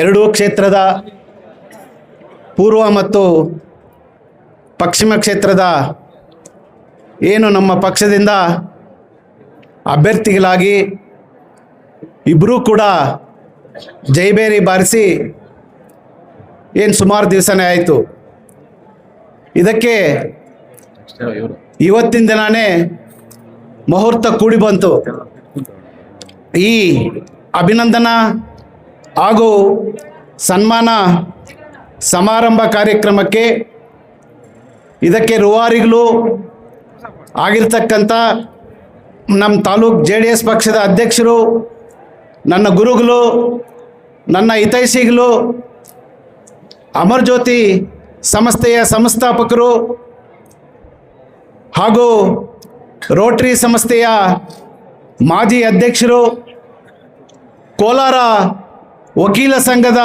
ಎರಡೂ ಕ್ಷೇತ್ರದ ಪೂರ್ವ ಮತ್ತು ಪಶ್ಚಿಮ ಕ್ಷೇತ್ರದ ಏನು ನಮ್ಮ ಪಕ್ಷದಿಂದ ಅಭ್ಯರ್ಥಿಗಳಾಗಿ ಇಬ್ಬರೂ ಕೂಡ ಜೈಬೇರಿ ಬಾರಿಸಿ ಏನು ಸುಮಾರು ದಿವಸನೇ ಆಯಿತು. ಇದಕ್ಕೆ ಇವತ್ತಿನ ದಿನಾನೇ ಮುಹೂರ್ತ ಕೂಡಿ ಬಂತು. ಈ ಅಭಿನಂದನಾ ಹಾಗೂ ಸನ್ಮಾನ ಸಮಾರಂಭ ಕಾರ್ಯಕ್ರಮಕ್ಕೆ ಇದಕ್ಕೆ ರೂವಾರಿಗಳು ಆಗಿರ್ತಕ್ಕಂಥ ನಮ್ಮ ತಾಲೂಕ್ ಜೆ ಡಿ ಎಸ್ ಪಕ್ಷದ ಅಧ್ಯಕ್ಷರು, ನನ್ನ ಗುರುಗಳು, ನನ್ನ ಹಿತೈಷಿಗಳು, ಅಮರ್ ಜ್ಯೋತಿ ಸಂಸ್ಥೆಯ ಸಂಸ್ಥಾಪಕರು ಹಾಗೂ ರೋಟರಿ ಸಂಸ್ಥೆಯ ಮಾಜಿ ಅಧ್ಯಕ್ಷರು, ಕೋಲಾರ ವಕೀಲ ಸಂಘದ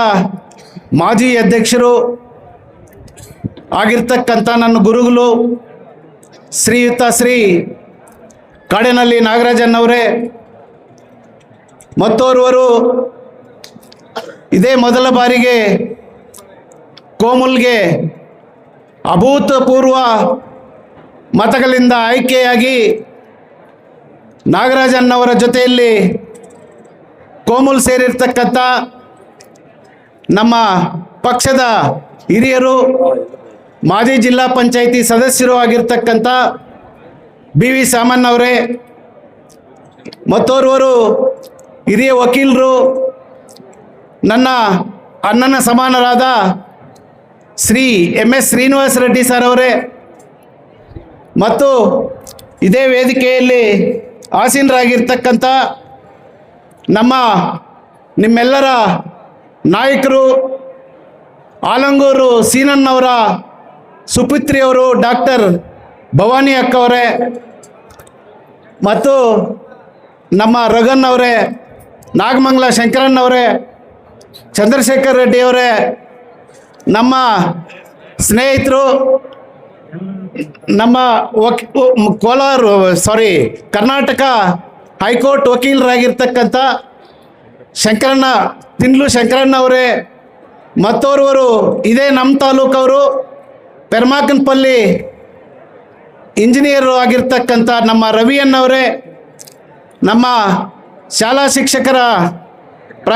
ಮಾಜಿ ಅಧ್ಯಕ್ಷರು ಆಗಿರ್ತಕ್ಕಂಥ ನನ್ನ ಗುರುಗಳು ಶ್ರೀಯುತ ಶ್ರೀ ಕಾಡಿನಲ್ಲಿ ನಾಗರಾಜನ್ನವರೇ ಮತ್ತೋರ್ವರು ಇದೇ ಮೊದಲ ಬಾರಿಗೆ ಕೋಮುಲ್ಗೆ ಅಭೂತಪೂರ್ವ ಮತಗಳಿಂದ ಆಯ್ಕೆಯಾಗಿ ನಾಗರಾಜನ್ನವರ ಜೊತೆಯಲ್ಲಿ ಕೋಮುಲ್ ಸೇರಿರ್ತಕ್ಕಂಥ ನಮ್ಮ ಪಕ್ಷದ ಹಿರಿಯರು, ಮಾಜಿ ಜಿಲ್ಲಾ ಪಂಚಾಯಿತಿ ಸದಸ್ಯರು ಆಗಿರ್ತಕ್ಕಂಥ ಬಿ ವಿ ಸಾಮನ್ ಅವರೇ, ಮತ್ತೋರ್ವರು ಹಿರಿಯ ವಕೀಲರು, ನನ್ನ ಅಣ್ಣನ ಸಮಾನರಾದ Shri M S Srinivasa Reddy sir ಅವರೇ, ಮತ್ತು ಇದೇ ವೇದಿಕೆಯಲ್ಲಿ ಆಸೀನರಾಗಿರ್ತಕ್ಕಂಥ ನಮ್ಮ ನಿಮ್ಮೆಲ್ಲರ ನಾಯಕರು ಆಲಂಗೂರು ಸೀನನ್ನವರ ಸುಪುತ್ರಿಯವರು ಡಾಕ್ಟರ್ ಭವಾನಿ ಅಕ್ಕವರೇ ಮತ್ತು ನಮ್ಮ ರಘನ್ ಅವರೇ, ನಾಗಮಂಗಲ ಶಂಕರಣ್ಣವರೇ, ಚಂದ್ರಶೇಖರ್ ರೆಡ್ಡಿಯವರೇ ನಮ್ಮ ಸ್ನೇಹಿತರು, ನಮ್ಮ ವಕ್ Kolar sorry Karnataka high court ವಕೀಲರಾಗಿರ್ತಕ್ಕಂಥ Shankaranna ತಿನ್ಲು ಶಂಕರಣ್ಣ ಅವರೇ ಮತ್ತೋರ್ವರು ಇದೇ ನಮ್ಮ ತಾಲೂಕವರು ಪೆರ್ಮಾಕನ್ಪಲ್ಲಿ ಇಂಜಿನಿಯರು ಆಗಿರ್ತಕ್ಕಂಥ ನಮ್ಮ ರವಿಯನ್ನವರೇ ನಮ್ಮ ಶಾಲಾ ಶಿಕ್ಷಕರ ಪ್ರ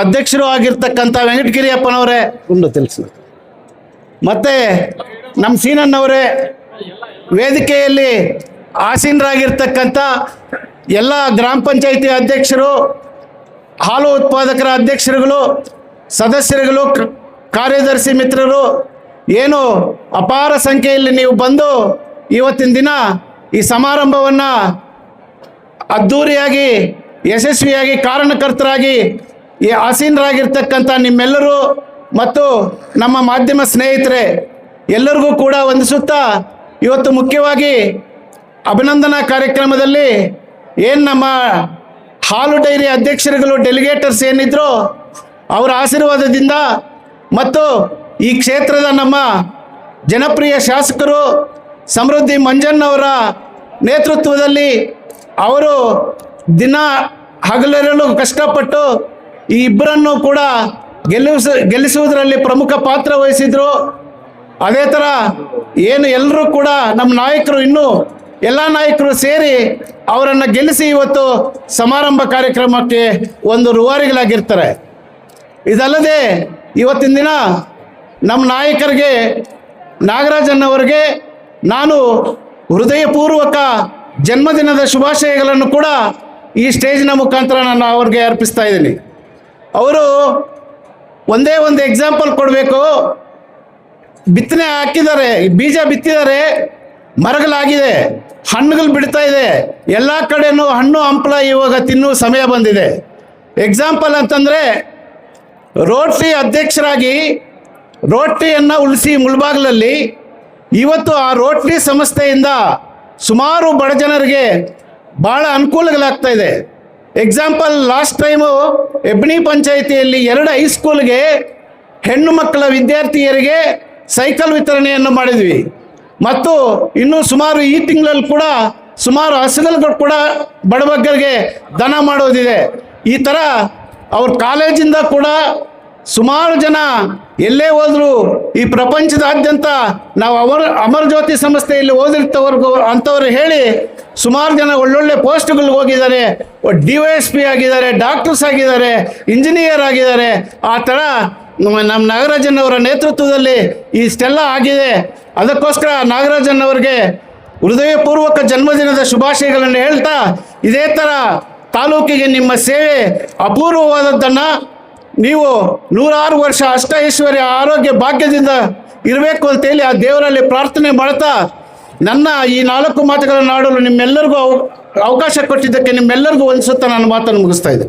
ಅಧ್ಯಕ್ಷರು ಆಗಿರ್ತಕ್ಕಂಥ ವೆಂಕಟಗಿರಿಯಪ್ಪನವರೇ. ಒಂದು ತಿಳಿಸ ಮತ್ತು ನಮ್ಮ ಸೀನಣ್ಣವರೇ ವೇದಿಕೆಯಲ್ಲಿ ಆಸೀನರಾಗಿರ್ತಕ್ಕಂಥ ಎಲ್ಲ ಗ್ರಾಮ ಪಂಚಾಯಿತಿ ಅಧ್ಯಕ್ಷರು ಹಾಲು ಉತ್ಪಾದಕರ ಅಧ್ಯಕ್ಷರುಗಳು, ಸದಸ್ಯರುಗಳು ಕಾರ್ಯದರ್ಶಿ ಮಿತ್ರರು, ಏನು ಅಪಾರ ಸಂಖ್ಯೆಯಲ್ಲಿ ನೀವು ಬಂದು ಇವತ್ತಿನ ದಿನ ಈ ಸಮಾರಂಭವನ್ನು ಅದ್ಧೂರಿಯಾಗಿ ಯಶಸ್ವಿಯಾಗಿ ಕಾರಣಕರ್ತರಾಗಿ, ಈ ಆಸೀನರಾಗಿರ್ತಕ್ಕಂಥ ನಿಮ್ಮೆಲ್ಲರೂ ಮತ್ತು ನಮ್ಮ ಮಾಧ್ಯಮ ಸ್ನೇಹಿತರೆ, ಎಲ್ಲರಿಗೂ ಕೂಡ ವಂದಿಸುತ್ತಾ ಇವತ್ತು ಮುಖ್ಯವಾಗಿ ಅಭಿನಂದನಾ ಕಾರ್ಯಕ್ರಮದಲ್ಲಿ ಏನು ನಮ್ಮ ಹಾಲು ಡೈರಿ ಅಧ್ಯಕ್ಷರುಗಳು ಡೆಲಿಗೇಟರ್ಸ್ ಏನಿದ್ರು ಅವರ ಆಶೀರ್ವಾದದಿಂದ ಮತ್ತು ಈ ಕ್ಷೇತ್ರದ ನಮ್ಮ ಜನಪ್ರಿಯ ಶಾಸಕರು ಸಮೃದ್ಧಿ ಮಂಜಣ್ಣವರ ನೇತೃತ್ವದಲ್ಲಿ ಅವರು ದಿನ ಹಗಲಿರಲು ಕಷ್ಟಪಟ್ಟು ಈ ಇಬ್ಬರನ್ನು ಕೂಡ ಗೆಲ್ಲಿಸ, ಗೆಲ್ಲಿಸುವುದರಲ್ಲಿ ಪ್ರಮುಖ ಪಾತ್ರ ವಹಿಸಿದ್ರು. ಅದೇ ಥರ ಏನು ಎಲ್ಲರೂ ಕೂಡ ನಮ್ಮ ನಾಯಕರು ಇನ್ನೂ ಎಲ್ಲ ನಾಯಕರು ಸೇರಿ ಅವರನ್ನು ಗೆಲ್ಲಿಸಿ ಇವತ್ತು ಸಮಾರಂಭ ಕಾರ್ಯಕ್ರಮಕ್ಕೆ ಒಂದು ರೂವಾರಿಗಳಾಗಿರ್ತಾರೆ. ಇದಲ್ಲದೆ ಇವತ್ತಿನ ದಿನ ನಮ್ಮ ನಾಯಕರಿಗೆ ನಾಗರಾಜನ್ನವರಿಗೆ ನಾನು ಹೃದಯಪೂರ್ವಕ ಜನ್ಮದಿನದ ಶುಭಾಶಯಗಳನ್ನು ಕೂಡ ಈ ಸ್ಟೇಜ್ನ ಮುಖಾಂತರ ನಾನು ಅವ್ರಿಗೆ ಅರ್ಪಿಸ್ತಾ ಇದ್ದೀನಿ. ಅವರು ಒಂದೇ ಒಂದು ಎಕ್ಸಾಂಪಲ್ ಕೊಡಬೇಕು. ಬಿತ್ತನೆ ಹಾಕಿದ್ದಾರೆ, ಬೀಜ ಬಿತ್ತಿದ್ದಾರೆ. ಮರಗಳಾಗಿದೆ, ಹಣ್ಣುಗಳು ಬಿಡ್ತಾ ಇದೆ. ಎಲ್ಲ ಕಡೆನೂ ಹಣ್ಣು ಹಂಪಲ ಇವಾಗ ತಿನ್ನುವ ಸಮಯ ಬಂದಿದೆ. ಎಕ್ಸಾಂಪಲ್ ಅಂತಂದರೆ, ರೋಟ್ರಿ ಅಧ್ಯಕ್ಷರಾಗಿ ರೋಟ್ರಿಯನ್ನು ಉಳಿಸಿ ಮುಳ್ಬಾಗ್ಲಲ್ಲಿ ಇವತ್ತು ಆ ರೋಟ್ರಿ ಸಂಸ್ಥೆಯಿಂದ ಸುಮಾರು ಬಡ ಜನರಿಗೆ ಭಾಳ ಅನುಕೂಲಗಳಾಗ್ತಾ ಇದೆ. ಎಕ್ಸಾಂಪಲ್ ಲಾಸ್ಟ್ ಟೈಮು ಎಬ್ನಿ ಪಂಚಾಯಿತಿಯಲ್ಲಿ ಎರಡು ಹೈಸ್ಕೂಲ್ಗೆ ಹೆಣ್ಣು ಮಕ್ಕಳ ವಿದ್ಯಾರ್ಥಿಯರಿಗೆ ಸೈಕಲ್ ವಿತರಣೆಯನ್ನು ಮಾಡಿದ್ವಿ. ಮತ್ತು ಇನ್ನೂ ಸುಮಾರು ಈ ತಿಂಗಳಲ್ಲಿ ಕೂಡ ಸುಮಾರು ಹಸುಗಳು ಕೂಡ ಬಡಬಗ್ಗರಿಗೆ ದನ ಮಾಡೋದಿದೆ. ಈ ಥರ ಅವ್ರ ಕಾಲೇಜಿಂದ ಕೂಡ ಸುಮಾರು ಜನ ಎಲ್ಲೇ ಹೋದರೂ ಈ ಪ್ರಪಂಚದಾದ್ಯಂತ ನಾವು ಅವರ ಅಮರ ಜ್ಯೋತಿ ಸಂಸ್ಥೆಯಲ್ಲಿ ಓದಿರ್ತವ್ರಿಗೂ ಅಂಥವ್ರು ಹೇಳಿ ಸುಮಾರು ಜನ ಒಳ್ಳೊಳ್ಳೆ ಪೋಸ್ಟ್ಗಳಿಗೆ ಹೋಗಿದ್ದಾರೆ. ಡಿ ವೈ ಎಸ್ ಪಿ ಆಗಿದ್ದಾರೆ, ಡಾಕ್ಟರ್ಸ್ ಆಗಿದ್ದಾರೆ, ಇಂಜಿನಿಯರ್ ಆಗಿದ್ದಾರೆ. ಆ ಥರ ನಮ್ಮ ನಾಗರಾಜನ್ ಅವರ ನೇತೃತ್ವದಲ್ಲಿ ಇಷ್ಟೆಲ್ಲ ಆಗಿದೆ. ಅದಕ್ಕೋಸ್ಕರ ನಾಗರಾಜನ್ ಅವರಿಗೆ ಹೃದಯಪೂರ್ವಕ ಜನ್ಮದಿನದ ಶುಭಾಶಯಗಳನ್ನು ಹೇಳ್ತಾ ಇದೇ ಥರ ತಾಲೂಕಿಗೆ ನಿಮ್ಮ ಸೇವೆ ಅಪೂರ್ವವಾದದ್ದನ್ನು ನೀವು ನೂರಾರು ವರ್ಷ ಅಷ್ಟ ಐಶ್ವರ್ಯ ಆರೋಗ್ಯ ಭಾಗ್ಯದಿಂದ ಇರಬೇಕು ಅಂತೇಳಿ ಆ ದೇವರಲ್ಲಿ ಪ್ರಾರ್ಥನೆ ಮಾಡ್ತಾ ನನ್ನ ಈ ನಾಲ್ಕು ಮಾತುಗಳನ್ನು ಆಡಲು ನಿಮ್ಮೆಲ್ಲರಿಗೂ ಅವ- ಅವಕಾಶ ಕೊಟ್ಟಿದ್ದಕ್ಕೆ ನಿಮ್ಮೆಲ್ಲರಿಗೂ ಒಂದು ನಾನು ಮಾತನ್ನು ಮುಗಿಸ್ತಾ ಇದ್ದೆ